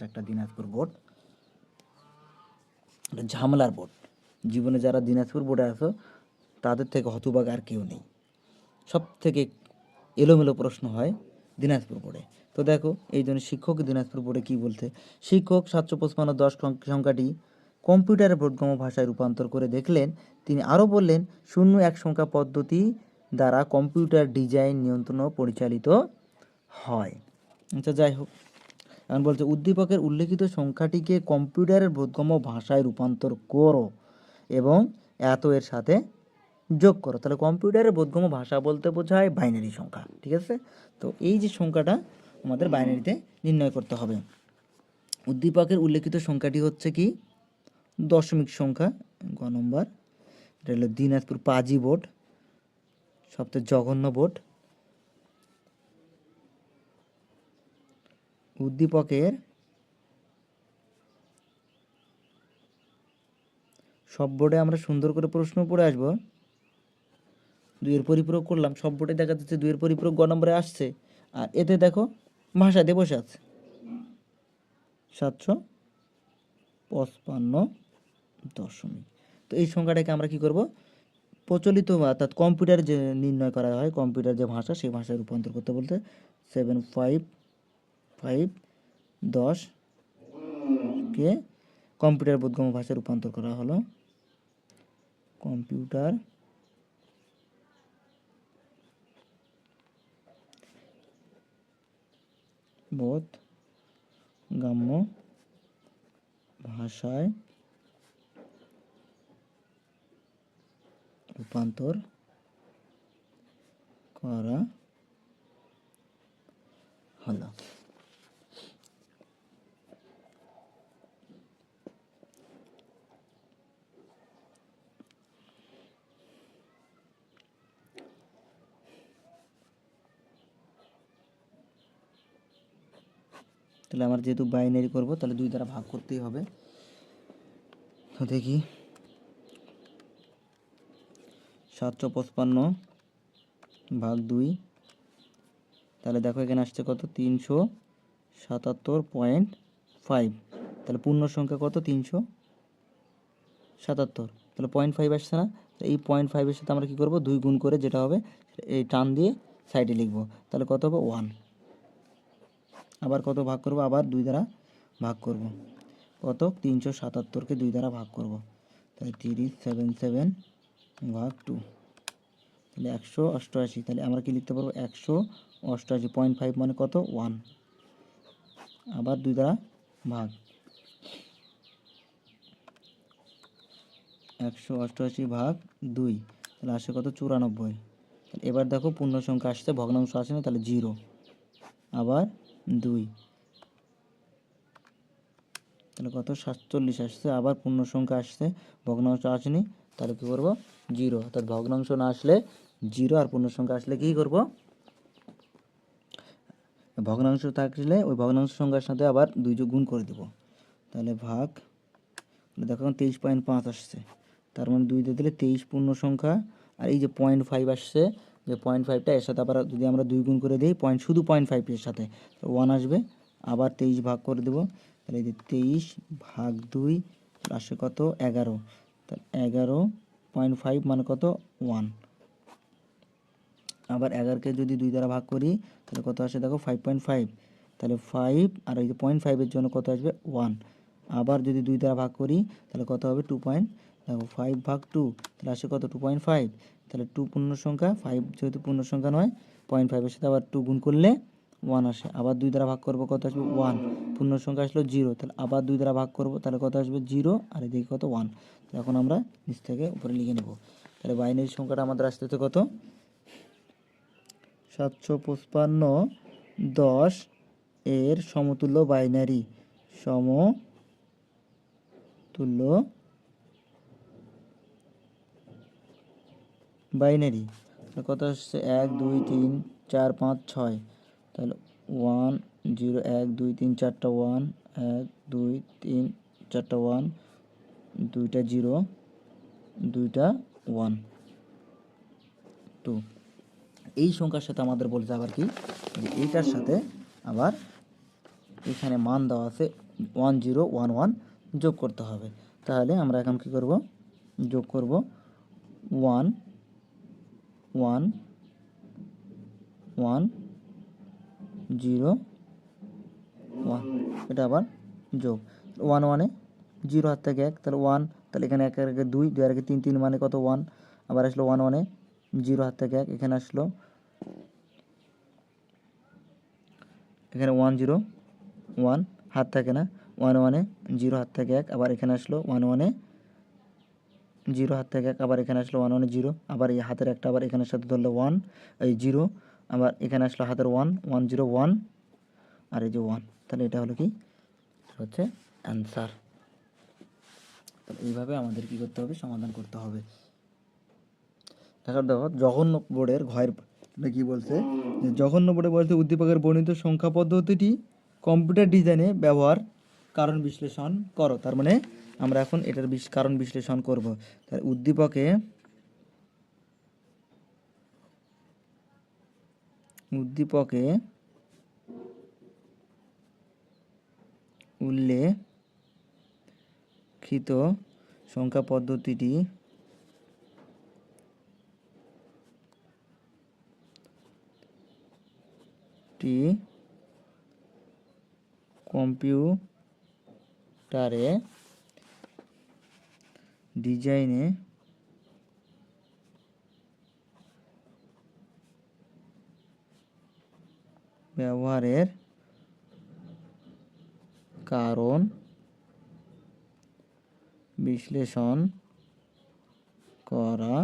হচ্ছে একটা দিনাজপুর বোর্ড এটা ঝামেলার বোর্ড। জীবনে যারা দিনাজপুর বোর্ডে আছো, তাদের থেকে হতবাগ আর কেউ নেই। সব থেকে এলোমেলো প্রশ্ন হয় দিনাজপুর বোর্ডে। তো দেখো, এই জন্য শিক্ষক দিনাজপুর বোর্ডে কি বলতে শিক্ষক সাতশো পঁচপান্ন দশ সংখ্যাটি কম্পিউটারের বোধগম্য ভাষায় রূপান্তর করে দেখলেন। তিনি আরও বললেন, শূন্য এক সংখ্যা পদ্ধতি দ্বারা কম্পিউটার ডিজাইন নিয়ন্ত্রণ পরিচালিত হয়। আচ্ছা যাই হোক। এখন বলছে উদ্দীপকের উল্লেখিত সংখ্যাটিকে কম্পিউটারের বোধগম্য ভাষায় রূপান্তর করো এবং এত এর সাথে যোগ করো। তাহলে কম্পিউটারের বোধগম্য ভাষা বলতে বোঝায় বাইনারি সংখ্যা ঠিক আছে? তো এই যে সংখ্যাটা আমাদের বাইনারিতে নির্ণয় করতে হবে। উদ্দীপকের উল্লেখিত সংখ্যাটি হচ্ছে কি? দশমিক সংখ্যা গ নম্বর। এটা হলো দিনাজপুর পাজি বোর্ড সবচেয়ে জঘন্য বোর্ড। উদ্দীপকের সব বোর্ডে আমরা সুন্দর করে প্রশ্ন পড়ে আসব। দুইয়ের পরিপূরক করলাম, সব বোর্ডে দেখা যাচ্ছে দুইয়ের পরিপূরক গ নম্বরে আসছে। আর এতে দেখো, ভাষা বসে আছে। সাতশো পঁচপান্ন দশমিক। তো এই সংখ্যাটাকে আমরা কি করব? প্রচলিত অর্থাৎ কম্পিউটার যে নির্ণয় করা হয় কম্পিউটার যে ভাষা, সেই ভাষায় রূপান্তর করতে বলতে সেভেন ফাইভ ফাইভ দশ কে কম্পিউটার বোধগম্য ভাষায় রূপান্তর করা হলো। কম্পিউটার বোধ গ্রাম্য ভাষায় রূপান্তর করা হলো। তাহলে আমার যেহেতু বাইনারি করব, তাহলে দুই দ্বারা ভাগ করতেই হবে। তো দেখি। সাতশো পঁচপান্ন ভাগ দুই, তাহলে দেখো এখানে আসছে কত? তিনশো সাতাত্তর পয়েন্ট ফাইভ তাহলে পূর্ণ সংখ্যা কত? তিনশো সাতাত্তর। তাহলে পয়েন্ট ফাইভ আসছে না? এই পয়েন্ট ফাইভের সাথে আমরা কী করব? দুই গুণ করে যেটা হবে, এই টান দিয়ে সাইডে লিখব। তাহলে কত হবে? ওয়ান আবার কত ভাগ করব? আবার দুই দ্বারা ভাগ করব। কত তিনশো সাতাত্তরকে দুই দ্বারা ভাগ করব। তাহলে তিরিশ সেভেন সেভেন ভাগ টু তাহলে একশো অষ্টআশি। তাহলে আমরা কি লিখতে পারব? একশো অষ্টআশি। পয়েন্ট ফাইভ মানে কত? ওয়ান আবার দুই দ্বারা ভাগ। একশো অষ্টআশি ভাগ দুই। তাহলে আসে কত? চুরানব্বই। এবার দেখো পূর্ণ সংখ্যা আসছে, ভগ্নাংশ আসে না, তাহলে জিরো আবার দুই। তাহলে কত? সাতচল্লিশ আসছে, আবার পূর্ণ সংখ্যা আসছে, ভগ্নাংশ আসেনি, তাহলে কী করব? জিরো। অর্থাৎ ভগ্নাংশ না আসলে জিরো, আর পূর্ণ সংখ্যা আসলে কী করব? ভগ্নাংশ থাকলে ওই ভগ্নাংশ সংখ্যার সাথে আবার দুই যোগ গুণ করে দিব। তাহলে ভাগ দেখো তেইশ পয়েন্ট পাঁচ আসছে। তার মানে দুই দিয়ে দিলে তেইশ পূর্ণ সংখ্যা আর এই যে পয়েন্ট ফাইভ আসছে যে পয়েন্ট ফাইভটা এর সাথে আবার যদি আমরা দুই গুণ করে দিই পয়েন্ট শুধু পয়েন্ট ফাইভের সাথে ওয়ান আসবে। আবার তেইশ ভাগ করে দেবো। তাহলে এই যে তেইশ ভাগ দুই, আসে কত? এগারো। তাহলে এগারো পয়েন্ট ফাইভ মানে কত? ওয়ান আবার এগারোকে যদি দুই দ্বারা ভাগ করি, তাহলে কত আসে দেখো? ফাইভ পয়েন্ট ফাইভ তাহলে ফাইভ আর ওই যে পয়েন্ট ফাইভের জন্য কত আসবে? ওয়ান আবার যদি দুই দ্বারা ভাগ করি, তাহলে কত হবে? টু পয়েন্ট দেখো ফাইভ ভাগ টু তাহলে আসে কত? টু পয়েন্ট ফাইভ তাহলে টু পূর্ণ সংখ্যা ফাইভ যেহেতু পূর্ণ সংখ্যা নয় পয়েন্ট ফাইভের সাথে আবার টু গুণ করলে ওয়ান আসে। আবার দুই দ্বারা ভাগ করব কত আসবে? ওয়ান পূর্ণ সংখ্যা আসলো জিরো তাহলে আবার দুই দ্বারা ভাগ করব, তাহলে কত আসবে? জিরো আর এদিকে কত? ওয়ান এখন আমরা নিচ থেকে উপরে লিখে নেব। তাহলে বাইনারি সংখ্যাটা আমাদের আসতে আসতেছে কত? সাতশো পঁচপান্ন দশ এর সমতুল্য বাইনারি সমতুল্য বাইনারি। কত আসছে? এক, দুই, তিন, চার, পাঁচ, ছয়। তাহলে ওয়ান জিরো এক, দুই, তিন, চারটা ওয়ান এক, দুই, তিন, চারটা ওয়ান দুইটা জিরো দুইটা ওয়ান টু এই সংখ্যার সাথে আমাদের বলছে আবার কি, যে এইটার সাথে আবার এখানে মান দেওয়া আছে ওয়ান জিরো ওয়ান ওয়ান যোগ করতে হবে। তাহলে আমরা এখন কী করব? যোগ করব one one one, zero, one. এটা আবার যোগ। ওয়ান ওয়ানে জিরো হাত থেকে এক, তাহলে ওয়ান, তাহলে এখানে এক, একে, দুই দুই একে তিন তিন মানে কত? ওয়ান। আবার আসলো ওয়ান ওয়ানে জিরো হাত থেকে এক, এখানে আসলো এখানে ওয়ান, জিরো, ওয়ান, হাত থাকে না? ওয়ান ওয়ানে জিরো হাত থেকে এক, আবার এখানে আসলো ওয়ান ওয়ানে জিরো হাত থেকে এক আবার এখানে আসলো ওয়ান ওয়ান জিরো আবার এই হাতের একটা আবার এখানের সাথে ধরলে ওয়ান এই জিরো আবার এখানে আসলো হাতের ওয়ান ওয়ান জিরো ওয়ান আর এই যে ওয়ান তাহলে এটা হলো কি? হচ্ছে অ্যান্সার তাহলে এইভাবে আমাদের কি করতে হবে? সমাধান করতে হবে। এখন দেখো, জঘন্য বোর্ডের ঘয়ের কি বলছে? জঘন্য বোর্ডে বলছে উদ্দীপকের বর্ণিত সংখ্যা পদ্ধতিটি কম্পিউটার ডিজাইনে ব্যবহার কারণ বিশ্লেষণ করো। তার মানে আমরা এখন এটার কারণ বিশ্লেষণ করব। তার উদ্দীপকে উদ্দীপকে উল্লেখিত সংখ্যা পদ্ধতিটি টি কম্পিউটারে ডিজাইনে ব্যবহারের কারণ বিশ্লেষণ করা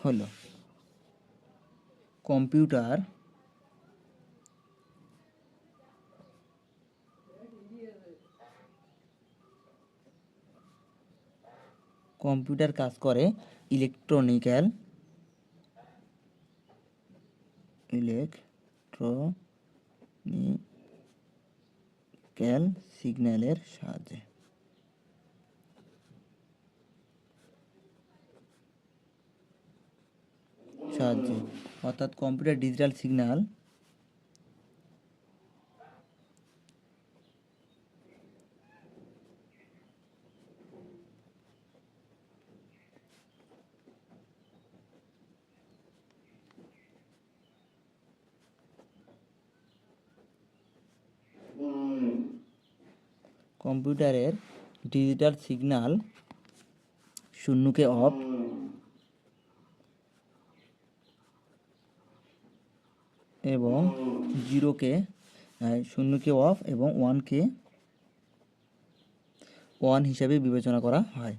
হলো। কম্পিউটার কম্পিউটার কাজ করে ইলেকট্রনিক্যাল ইলেকট্রনিক্যাল সিগন্যালের সাহায্যে। সাহায্যে। অর্থাৎ কম্পিউটার ডিজিটাল সিগন্যাল কম্পিউটারের ডিজিটাল সিগন্যাল শূন্যকে অফ। এবং জিরোকে শূন্যকে অফ এবং ওয়ানকে, ওয়ান হিসাবে বিবেচনা করা হয়।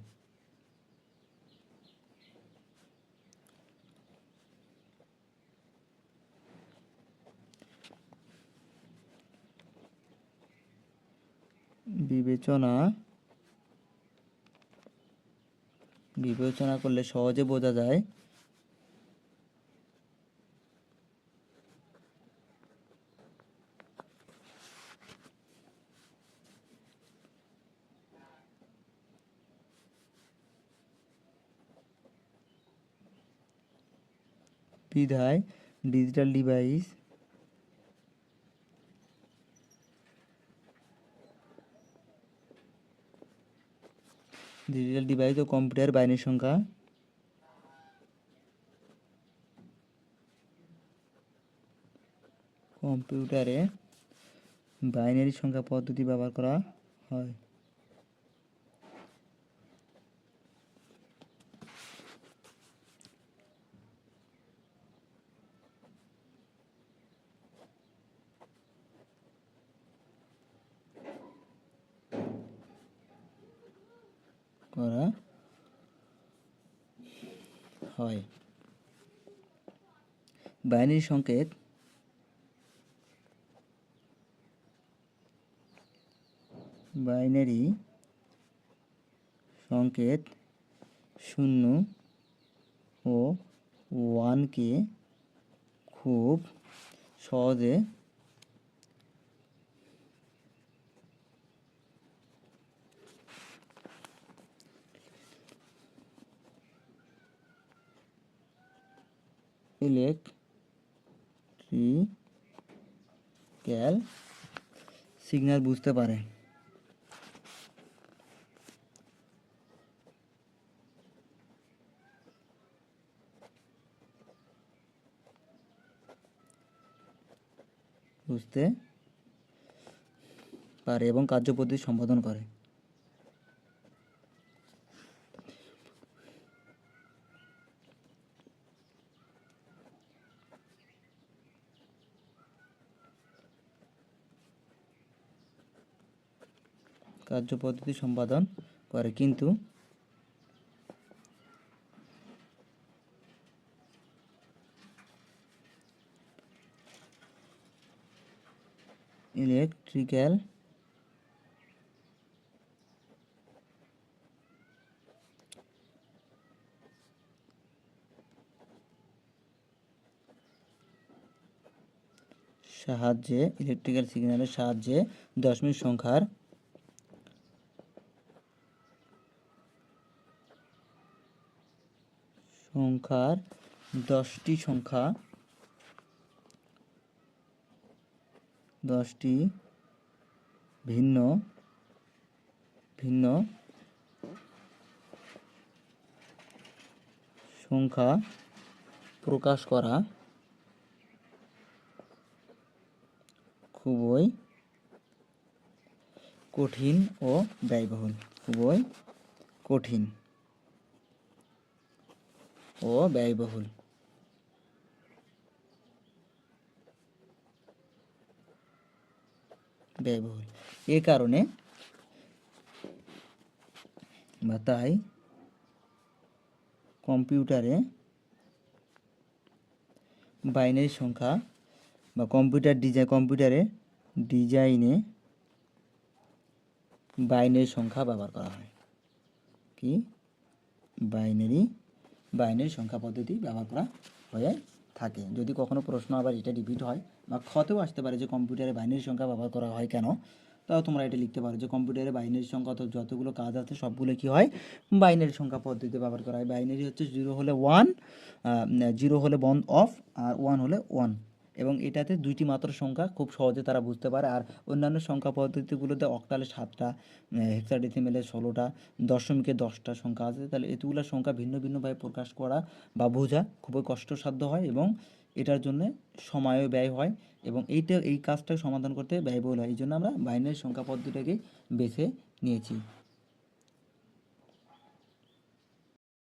বিবেচনা বিবেচনা করলে সহজে বোঝা যায়। বিধায় ডিজিটাল ডিভাইস ডিজিটাল ডিভাইস ও কম্পিউটার বাইনের সংখ্যা। কম্পিউটারে বাইনারি সংখ্যা পদ্ধতি ব্যবহার করা হয়। করা হয়। বাইনারি সংকেত। বাইনারি সংকেত শূন্য ও ওয়ানকে খুব সহজে ইলেকট্রিক্যাল সিগন্যাল বুঝতে পারে। বুঝতে পারে এবং কার্যপদ্ধতি সম্পাদন করে। কার্যপদ্ধতি সম্পাদন করে। কিন্তু ইলেকট্রিক্যাল সাহায্যে ইলেকট্রিক্যাল সিগন্যালের সাহায্যে দশমিক সংখ্যার সংখ্যার দশটি সংখ্যা। দশটি ভিন্ন ভিন্ন সংখ্যা প্রকাশ করা খুবই কঠিন ও ব্যয়বহুল, খুবই কঠিন। ও ব্যয়বহুল। ব্যয়বহুল। এ কারণে বা তাই কম্পিউটারে বাইনারি সংখ্যা বা কম্পিউটার ডিজাইন কম্পিউটারে ডিজাইনে বাইনারি সংখ্যা ব্যবহার করা হয়। কি? বাইনারি বাইনারি সংখ্যা পদ্ধতি ব্যবহার করা হয়ে থাকে। যদি কখনো প্রশ্ন আবার এটা রিপিট হয় বা ক্ষতেও আসতে পারে যে কম্পিউটারে বাইনারি সংখ্যা ব্যবহার করা হয় কেন, তাও তোমরা এটা লিখতে পারো যে কম্পিউটারে বাইনারি সংখ্যা অত যতগুলো কাজ আছে সবগুলো কি হয়? বাইনারি সংখ্যা পদ্ধতিতে ব্যবহার করা হয়। বাইনারি হচ্ছে জিরো হলে ওয়ান জিরো হলে বন্ধ অফ আর ওয়ান হলে ওয়ান এবং এটাতে দুইটি মাত্র সংখ্যা খুব সহজে তারা বুঝতে পারে। আর অন্যান্য সংখ্যা পদ্ধতিগুলোতে অক্টালে সাতটা হেক্সাডেসিমেলে ষোলোটা, দশমিকে দশটা সংখ্যা আছে। তাহলে এতগুলো সংখ্যা ভিন্ন ভিন্নভাবে প্রকাশ করা বা বোঝা খুবই কষ্টসাধ্য হয় এবং এটার জন্য সময়ও ব্যয় হয় এবং এইটা, এই কাজটা সমাধান করতে ব্যয়বহুল হয়। এই জন্য আমরা বাইনারি সংখ্যা পদ্ধতিটাকেই বেছে নিয়েছি।